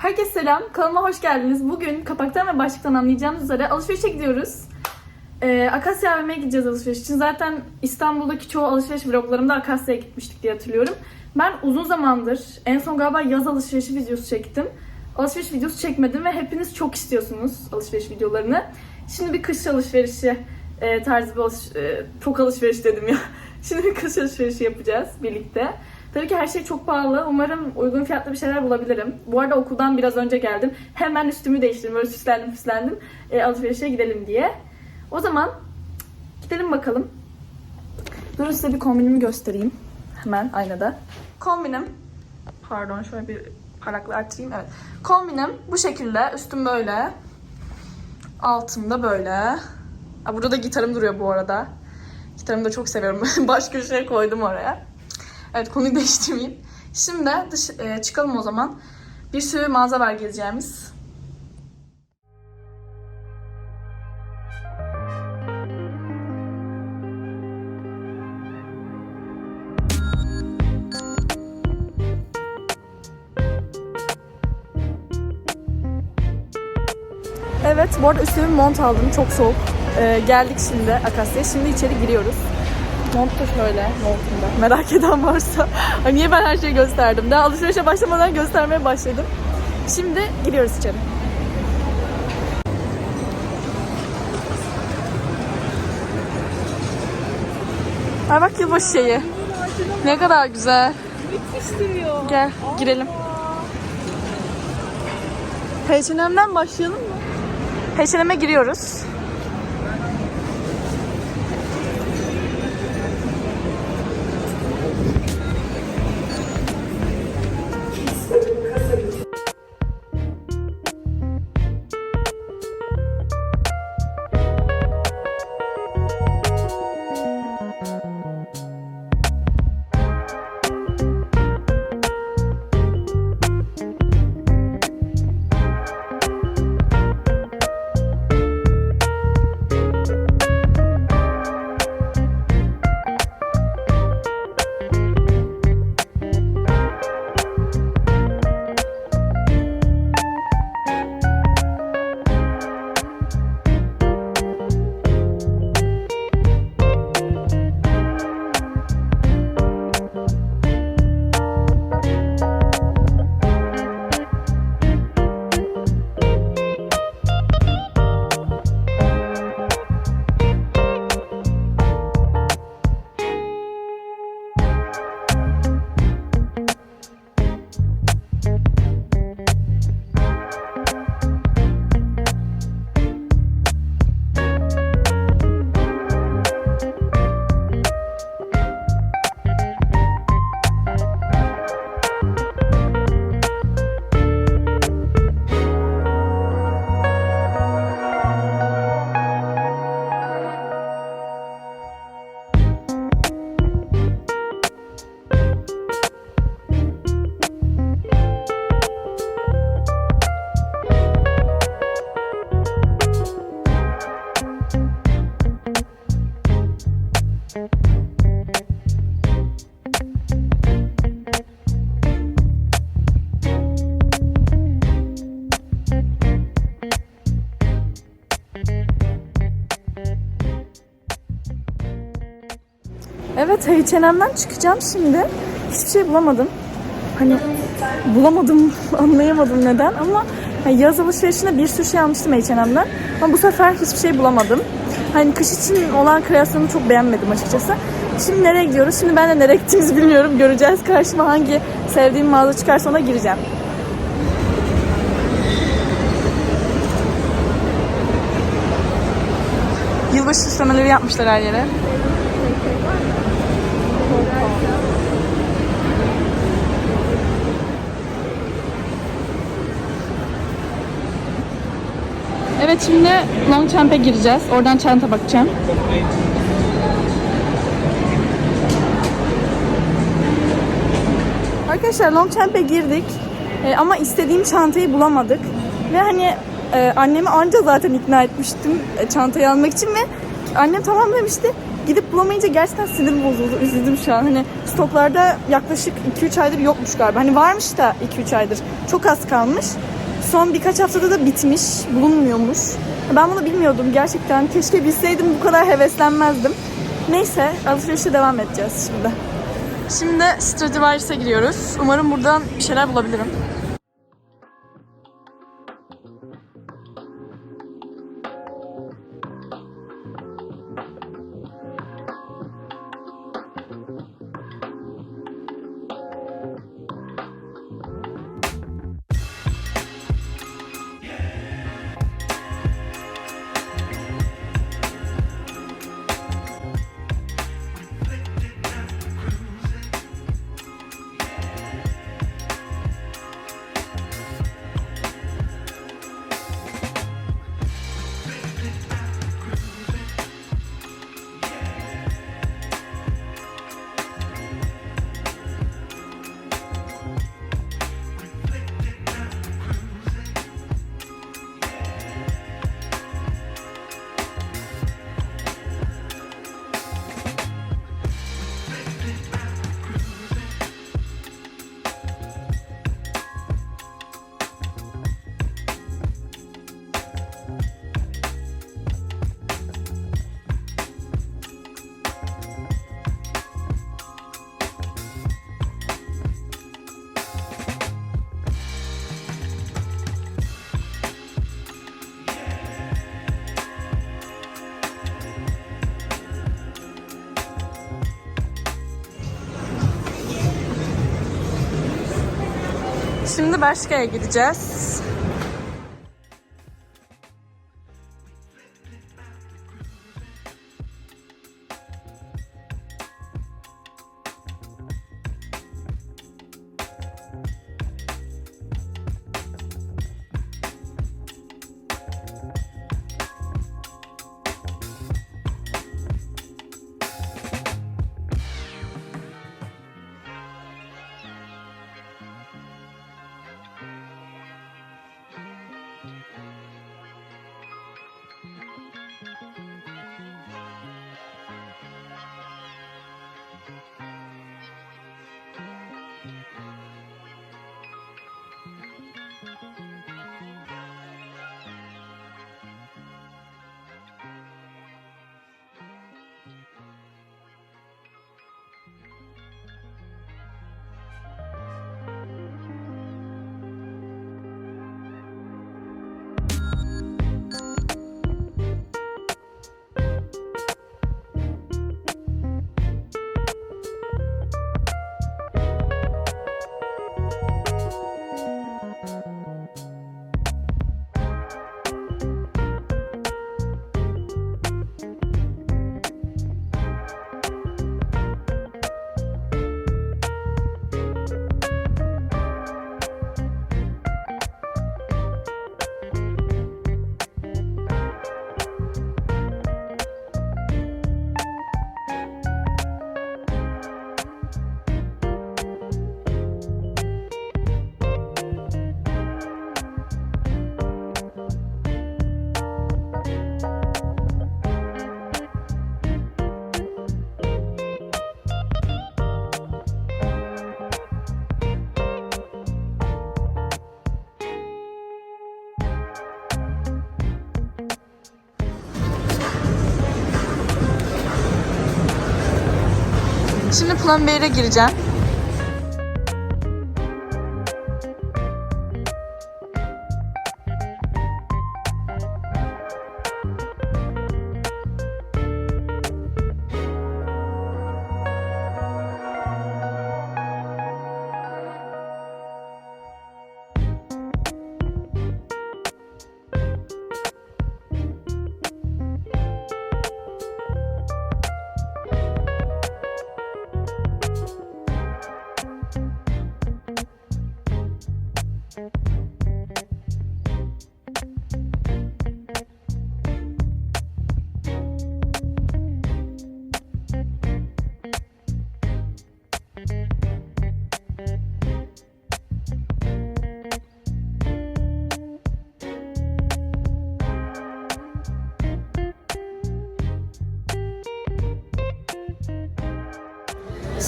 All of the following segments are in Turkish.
Herkese selam, kanalıma hoş geldiniz. Bugün kapaktan ve başlıktan anlayacağınız üzere alışverişe gidiyoruz. Ee, Akasya AVM'ye gideceğiz alışveriş için. Zaten İstanbul'daki çoğu alışveriş vloglarımda Akasya'ya gitmiştik diye hatırlıyorum. Ben uzun zamandır, en son galiba yaz alışverişi videosu çektim. Alışveriş videosu çekmedim ve hepiniz çok istiyorsunuz alışveriş videolarını. Şimdi bir kış alışverişi e, tarzı bir alış- e, çok alışveriş dedim ya. Şimdi bir kış alışverişi yapacağız birlikte. Tabii ki her şey çok pahalı. Umarım uygun fiyatlı bir şeyler bulabilirim. Bu arada okuldan biraz önce geldim. Hemen üstümü değiştirdim. Böyle süslendim süslendim. E, alışverişe gidelim diye. O zaman gidelim bakalım. Durun size bir kombinimi göstereyim. Hemen aynada. Kombinim. Pardon şöyle bir parakla arttırayım. Evet. Kombinim bu şekilde. Üstüm böyle. Altım da böyle. Burada da gitarım duruyor bu arada. Gitarımı da çok seviyorum. Baş köşeye koydum oraya. Evet konuyu değiştirmeyeyim. Şimdi dış, e, çıkalım o zaman. Bir sürü mağaza var gezeceğimiz. Evet, bu arada üstüme mont aldım. Çok soğuk. Ee, geldik şimdi Akasya'ya. Şimdi içeri giriyoruz. Mont da şöyle montumda. Merak eden varsa. Ay niye ben her şeyi gösterdim? Daha alışverişe başlamadan göstermeye başladım. Şimdi giriyoruz içeri. Ay bak yılbaşı şeyi. Ne kadar güzel. Müthiş duruyor. Gel girelim. H&M'den başlayalım mı? H&M'e giriyoruz. H&M'den çıkacağım şimdi. Hiçbir şey bulamadım. Hani bulamadım, anlayamadım neden ama hani yaz alışverişinde bir sürü şey almıştım H&M'den. Ama bu sefer hiçbir şey bulamadım. Hani kış için olan kreasyonu çok beğenmedim açıkçası. Şimdi nereye gidiyoruz? Şimdi ben de nereye gittiğimizi bilmiyorum. Göreceğiz. Karşıma hangi sevdiğim mağaza çıkarsa ona gireceğim. Yılbaşı süslemeleri yapmışlar her yere. Evet şimdi Longchamp'e gireceğiz. Oradan çanta bakacağım. Arkadaşlar Longchamp'e girdik. Ee, ama istediğim çantayı bulamadık. Ve hani e, annemi anca zaten ikna etmiştim e, çantayı almak için ve annem tamam demişti. Gidip bulamayınca gerçekten sinirim bozuldu. Üzüldüm şu an. Hani stoklarda yaklaşık 2-3 aydır yokmuş galiba. Hani varmış da 2-3 aydır. Çok az kalmış. Son birkaç haftada da bitmiş. Bulunmuyormuş. Ben bunu bilmiyordum gerçekten. Keşke bilseydim bu kadar heveslenmezdim. Neyse alışverişe devam edeceğiz şimdi. Şimdi Stradivarius'a giriyoruz. Umarım buradan bir şeyler bulabilirim. Şimdi Bershka'ya gideceğiz. Şimdi Plumbeer'e gireceğim.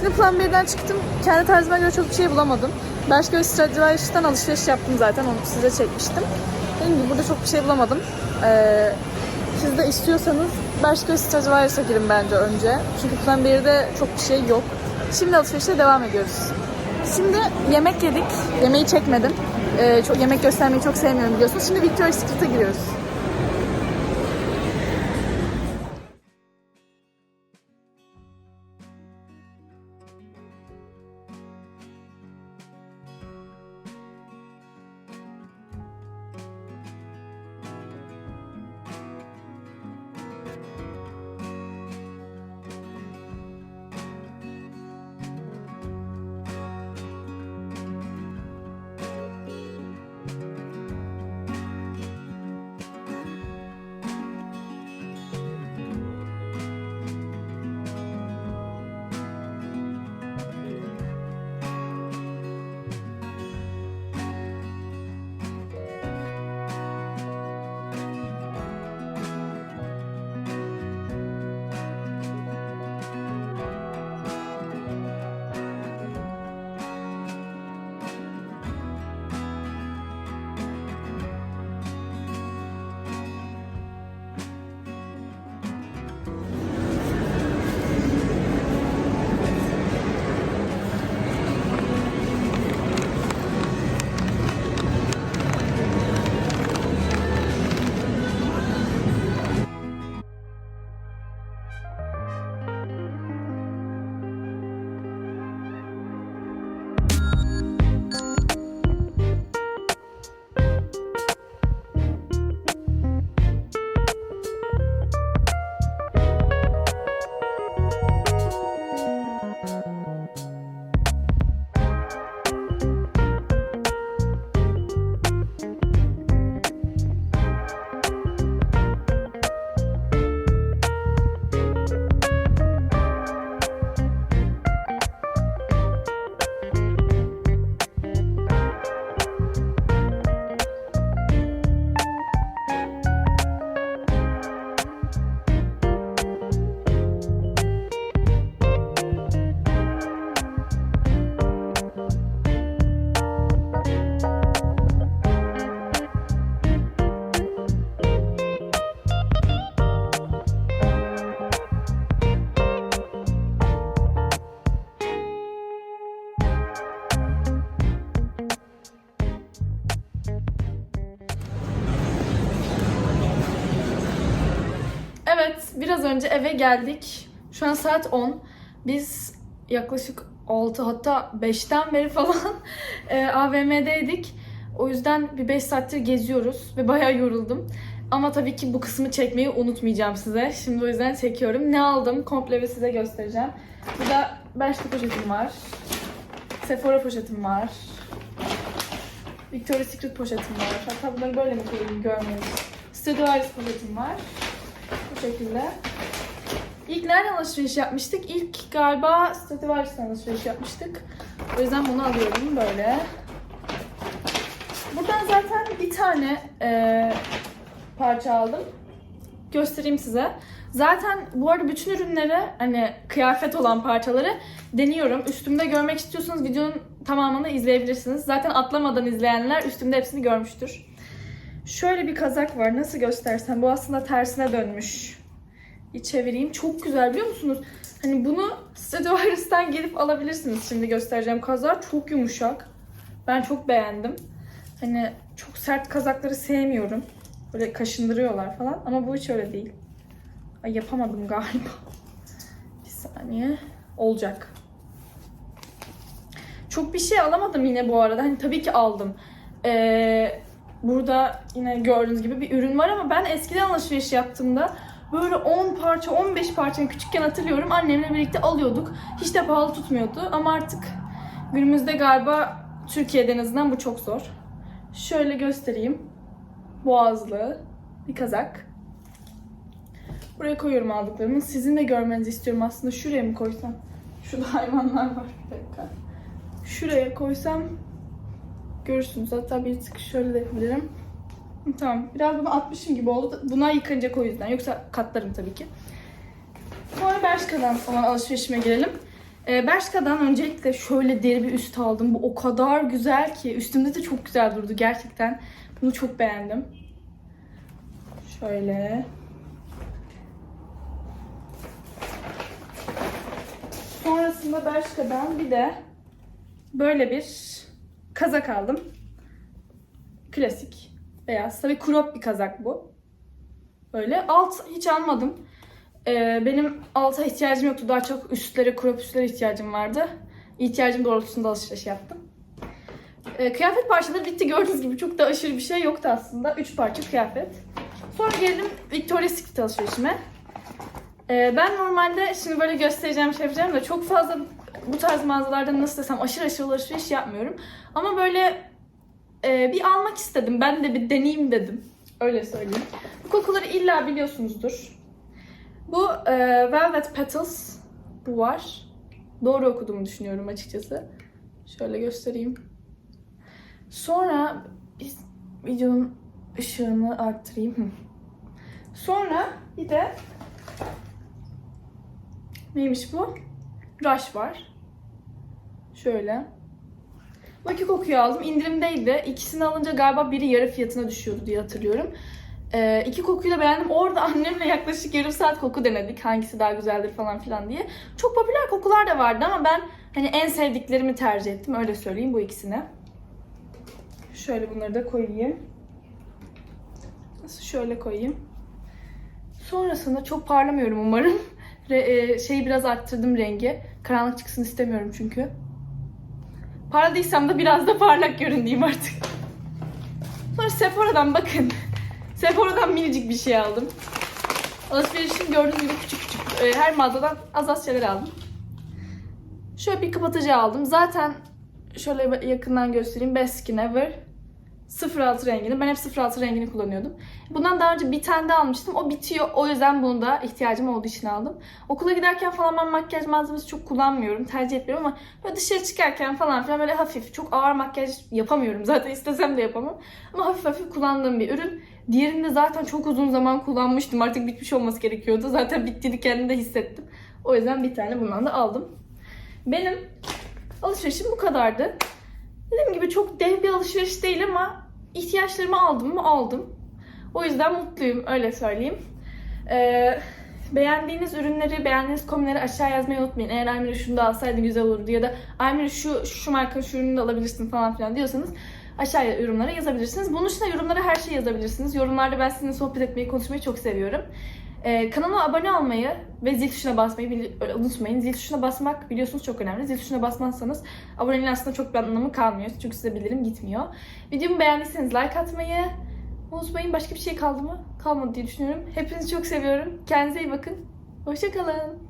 Şimdi Plan B'den çıktım. Kendi tarzıma göre çok bir şey bulamadım. Bershka ve Stradivarius'tan alışveriş yaptım zaten. Onu size çekmiştim. Dediğim gibi burada çok bir şey bulamadım. Ee, siz de istiyorsanız Bershka ve Stradivarius'a girin bence önce. Çünkü Plan B'de çok bir şey yok. Şimdi alışverişe devam ediyoruz. Şimdi yemek yedik. Yemeği çekmedim. Ee, çok yemek göstermeyi çok sevmiyorum biliyorsunuz. Şimdi Victoria's Secret'a giriyoruz. Önce eve geldik. Şu an saat 10. Biz yaklaşık 6 hatta 5'ten beri falan e, AVM'deydik. O yüzden bir 5 saattir geziyoruz ve bayağı yoruldum. Ama tabii ki bu kısmı çekmeyi unutmayacağım size. Şimdi o yüzden çekiyorum. Ne aldım komple ve size göstereceğim. Burada Bershka poşetim var. Sephora poşetim var. Victoria's Secret poşetim var. Hatta bunları böyle mi koyayım görmeyin. Stradivarius poşetim var. Bu şekilde. İlk nereden alışveriş yapmıştık? İlk galiba Stradivarius'tan alışveriş yapmıştık. O yüzden bunu alıyorum böyle. Buradan zaten bir tane eee, parça aldım. Göstereyim size. Zaten bu arada bütün ürünleri hani kıyafet olan parçaları deniyorum. Üstümde görmek istiyorsanız videonun tamamını izleyebilirsiniz. Zaten atlamadan izleyenler üstümde hepsini görmüştür. Şöyle bir kazak var. Nasıl göstersem? Bu aslında tersine dönmüş. Çevireyim. Çok güzel biliyor musunuz? Hani bunu Stradivarius'tan gelip alabilirsiniz. Şimdi göstereceğim kazağı. Çok yumuşak. Ben çok beğendim. Hani çok sert kazakları sevmiyorum. Böyle kaşındırıyorlar falan. Ama bu hiç öyle değil. Ay yapamadım galiba. Bir saniye. Olacak. Çok bir şey alamadım yine bu arada. Hani tabii ki aldım. Ee, burada yine gördüğünüz gibi bir ürün var ama ben eskiden alışveriş yaptığımda böyle 10 parça, 15 parça küçükken hatırlıyorum annemle birlikte alıyorduk. Hiç de pahalı tutmuyordu ama artık günümüzde galiba Türkiye'de en azından bu çok zor. Şöyle göstereyim. Boğazlı bir kazak. Buraya koyuyorum aldıklarımı. Sizin de görmenizi istiyorum aslında. Şuraya mı koysam? Şurada hayvanlar var. Bir dakika. Şuraya koysam görürsünüz. Hatta bir tık şöyle de yapabilirim. Tamam. Biraz bunu atmışım gibi oldu. Bunlar yıkanacak o yüzden. Yoksa katlarım tabii ki. Sonra Bershka'dan olan alışverişime girelim. Ee, Bershka'dan öncelikle şöyle deri bir üst aldım. Bu o kadar güzel ki. Üstümde de çok güzel durdu gerçekten. Bunu çok beğendim. Şöyle. Sonrasında Bershka'dan bir de böyle bir kazak aldım. Klasik. Beyaz. Tabii crop bir kazak bu. Böyle. Alt hiç almadım. Ee, benim alta ihtiyacım yoktu. Daha çok üstlere, crop üstlere ihtiyacım vardı. İhtiyacım doğrultusunda alışveriş yaptım. Ee, kıyafet parçaları bitti. Gördüğünüz gibi çok da aşırı bir şey yoktu aslında. Üç parça kıyafet. Sonra geldim Victoria's Secret alışverişime. Ee, ben normalde şimdi böyle göstereceğim şey yapacağım da çok fazla bu tarz mağazalardan nasıl desem aşırı aşırı alışveriş yapmıyorum. Ama böyle e, bir almak istedim. Ben de bir deneyeyim dedim. Öyle söyleyeyim. Bu kokuları illa biliyorsunuzdur. Bu e, Velvet Petals. Bu var. Doğru okuduğumu düşünüyorum açıkçası. Şöyle göstereyim. Sonra biz videonun ışığını arttırayım. Sonra bir de neymiş bu? Rush var. Şöyle. İki kokuyu aldım. İndirimdeydi. İkisini alınca galiba biri yarı fiyatına düşüyordu diye hatırlıyorum. Ee, iki kokuyu da beğendim. Orada annemle yaklaşık yarım saat koku denedik. Hangisi daha güzeldir falan filan diye. Çok popüler kokular da vardı ama ben hani en sevdiklerimi tercih ettim. Öyle söyleyeyim bu ikisini. Şöyle bunları da koyayım. Nasıl şöyle koyayım. Sonrasında çok parlamıyorum umarım. Re- e, şeyi biraz arttırdım rengi. Karanlık çıksın istemiyorum çünkü. Parladıysam da biraz da parlak görüneyim artık. Sonra Sephora'dan bakın. Sephora'dan minicik bir şey aldım. Alışverişim gördüğünüz gibi küçük küçük. e, Her mağazadan az az şeyler aldım. Şöyle bir kapatıcı aldım. Zaten şöyle yakından göstereyim. Best Skin Ever 06 rengini. Ben hep 06 rengini kullanıyordum. Bundan daha önce bir tane de almıştım. O bitiyor. O yüzden bunu da ihtiyacım olduğu için aldım. Okula giderken falan ben makyaj malzemesi çok kullanmıyorum. Tercih etmiyorum ama böyle dışarı çıkarken falan filan böyle hafif, çok ağır makyaj yapamıyorum. Zaten istesem de yapamam. Ama hafif hafif kullandığım bir ürün. Diğerini de zaten çok uzun zaman kullanmıştım. Artık bitmiş olması gerekiyordu. Zaten bittiğini kendimde hissettim. O yüzden bir tane bundan da aldım. Benim alışverişim bu kadardı. Dediğim gibi çok dev bir alışveriş değil ama ihtiyaçlarımı aldım mı aldım. O yüzden mutluyum öyle söyleyeyim. Ee, beğendiğiniz ürünleri, beğendiğiniz kombinleri aşağı yazmayı unutmayın. Eğer Aymira şunu da alsaydın güzel olurdu ya da Aymira şu, şu marka şu ürünü de alabilirsin falan filan diyorsanız aşağıya yorumlara yazabilirsiniz. Bunun dışında yorumlara her şeyi yazabilirsiniz. Yorumlarda ben sizinle sohbet etmeyi, konuşmayı çok seviyorum. Ee, kanalıma abone olmayı ve zil tuşuna basmayı unutmayın. Zil tuşuna basmak biliyorsunuz çok önemli. Zil tuşuna basmazsanız aboneliğin aslında çok bir anlamı kalmıyor. Çünkü size bildirim gitmiyor. Videomu beğendiyseniz like atmayı unutmayın. Başka bir şey kaldı mı? Kalmadı diye düşünüyorum. Hepinizi çok seviyorum. Kendinize iyi bakın. Hoşçakalın.